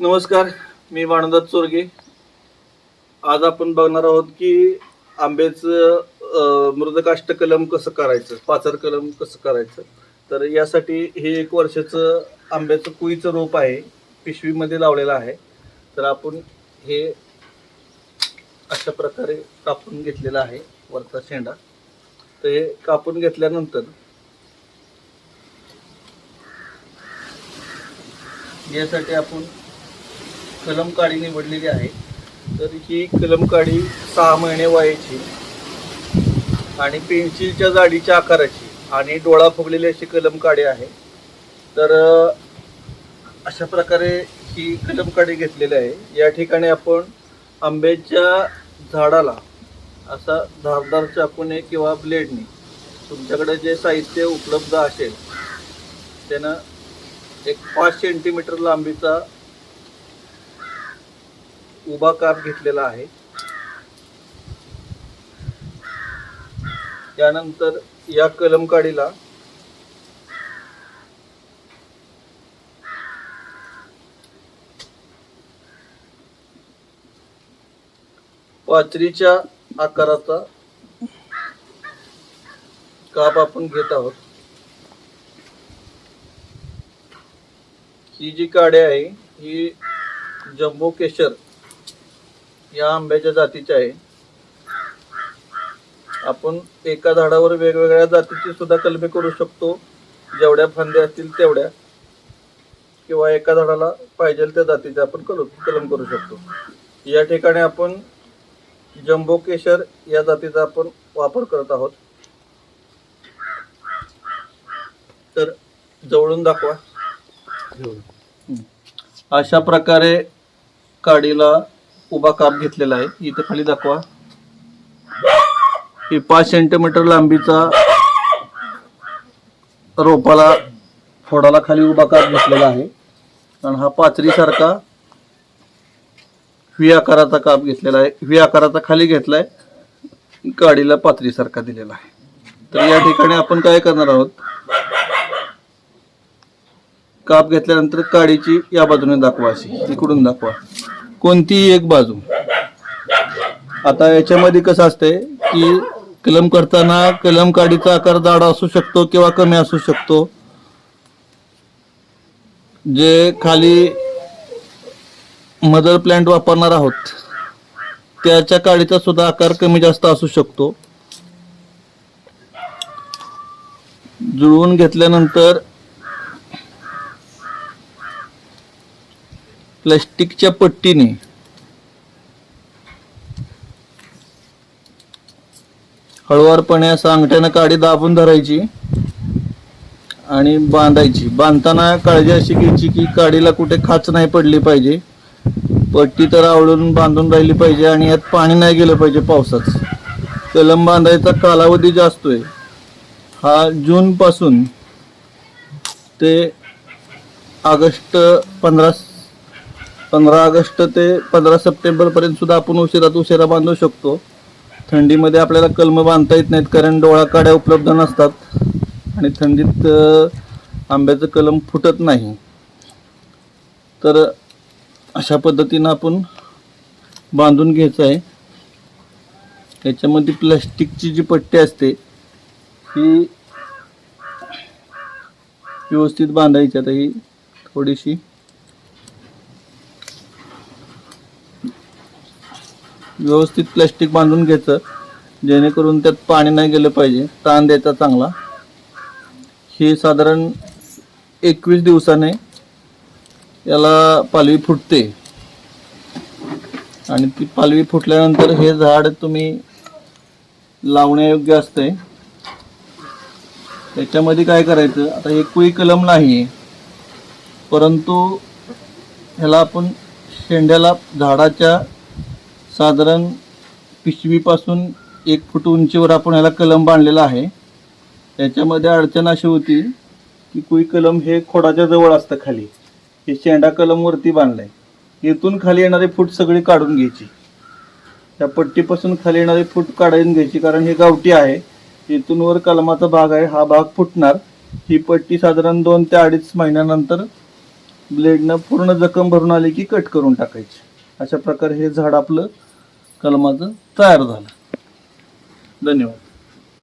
नमस्कार मी वाणदात चोरगे. आज आपण बघणार आहोत की आंब्याचं मृदकाष्ट कलम कसं करायचं पाचर कलम कसं करायचं? तर यासाठी हे एक वर्षाचं आंब्याचं कुईचं रोप आहे पिशवीमध्ये लावलेलं आहे. तर आपण हे अशा प्रकारे कापून घेतलेलं आहे वरचा शेंडा. तर हे कापून घेतल्यानंतर यासाठी आपण कलम काडी निवडलेली आहे. तर ही कलम काडी सहा महिने वयाची आणि पेन्सिलच्या जाडीच्या आकाराची आणि डोळा फुगलेली अशी कलम काडी आहे. तर अशा प्रकारे ही कलम काडी घेतलेली आहे. या ठिकाणी आपण आंब्याच्या झाडाला असा धारदार चाकूने किंवा ब्लेडने तुमच्याकडे जे साहित्य उपलब्ध असेल त्यानं एक पाच सेंटीमीटर लांबीचा उभा काप घेतलेला आहे. त्यानंतर या कलम काडीला पाचरीच्या आकाराचा काप आपण घेत आहोत. ही जी काडी आहे ही जम्बो केशर या आंब्याच्या जातीची आहे. आपण एका झाडावर वेगवेगळ्या जातीची सुद्धा कलमे करू शकतो. जेवढ्या फांद्या असतील तेवढ्या. किंवा एका झाडाला पाहिजे त्या जातीचे आपण कलम कलम करू शकतो. या ठिकाणी आपण जम्बो केशर या जातीचा आपण वापर करत आहोत. तर जवळून दाखवा. अशा प्रकारे काडीला उभा काप घेतलेला आहे. इथं खाली दाखवा. हे पाच सेंटीमीटर लांबीचा रोपाला फोडाला खाली उभा काप घेतलेला आहे. आणि हा पाचरीसारखा व्ही आकाराचा काप घेतलेला आहे. व्ही आकाराचा खाली घेतलाय. गाडीला पाचरीसारखा दिलेला आहे. तर या ठिकाणी आपण काय करणार आहोत? काप घेतल्यानंतर काडीची या बाजूने दाखवा अशी. इकडून दाखवा. कोणतीही एक बाजू. आता याच्यामध्ये कसं असतंय की कलम करताना कलम काडीचा आकार जाड असू शकतो किंवा कमी असू शकतो. जे खाली मदर प्लांट वापरणार आहोत त्याच्या काडीचा सुद्धा आकार कमी जास्त असू शकतो. जुळवून घेतल्यानंतर प्लास्टिकच्या पट्टीने. हळुवारपणे असं अंगठ्यानं काडी दाबून धरायची आणि बांधायची. बांधताना काळजी अशी घ्यायची की काडीला कुठे खाच नाही पडली पाहिजे. पट्टी तर आवळून बांधून राहिली पाहिजे आणि यात पाणी नाही गेलं पाहिजे पावसाचं. कलम बांधायचा कालावधी जास्तोय हा जून पासून ते ऑगस्ट पंधरा पंधरा ऑगस्ट ते पंधरा सप्टेंबरपर्यंत सुद्धा आपण उशिरात उशिरा बांधू शकतो. थंडीमध्ये आपल्याला कलम बांधता येत नाहीत कारण डोळा काड्या उपलब्ध नसतात. आणि थंडीत आंब्याचं कलम फुटत नाही. तर अशा पद्धतीनं आपण बांधून घ्यायचं आहे. त्याच्यामध्ये प्लॅस्टिकची जी पट्टी असते ही व्यवस्थित बांधायची. आता ही थोडीशी व्यवस्थित प्लॅस्टिक बांधून घ्यायचं. जेणेकरून त्यात पाणी नाही गेलं पाहिजे. ताण द्यायचा चांगला. हे साधारण एकवीस दिवसाने याला पालवी फुटते. आणि ती पालवी फुटल्यानंतर हे झाड तुम्ही लावण्यायोग्य असते. त्याच्यामध्ये काय करायचं? आता हे कुई कलम नाही परंतु ह्याला आपण शेंड्याला झाडाच्या साधारण पिशवीपासून एक फूट उंचीवर आपण ह्याला कलम बांधलेला आहे. त्याच्यामध्ये अडचण अशी होती की कुई कलम हे खोडाच्या जवळ असतं खाली. हे शेंडा कलम वरती आहे इथून खाली येणारी फूट सगळी काढून घ्यायची. त्या पट्टीपासून खाली येणारी फूट काढून घ्यायची कारण हे गावठी आहे. इथून वर कलमाचा भाग आहे. हा भाग फुटणार. ही पट्टी साधारण दोन ते अडीच महिन्यानंतर ब्लेडनं पूर्ण जखम भरून आली की कट करून टाकायची. अशा प्रकारे हे झाड आपलं कलमाचं तयार झालं. धन्यवाद.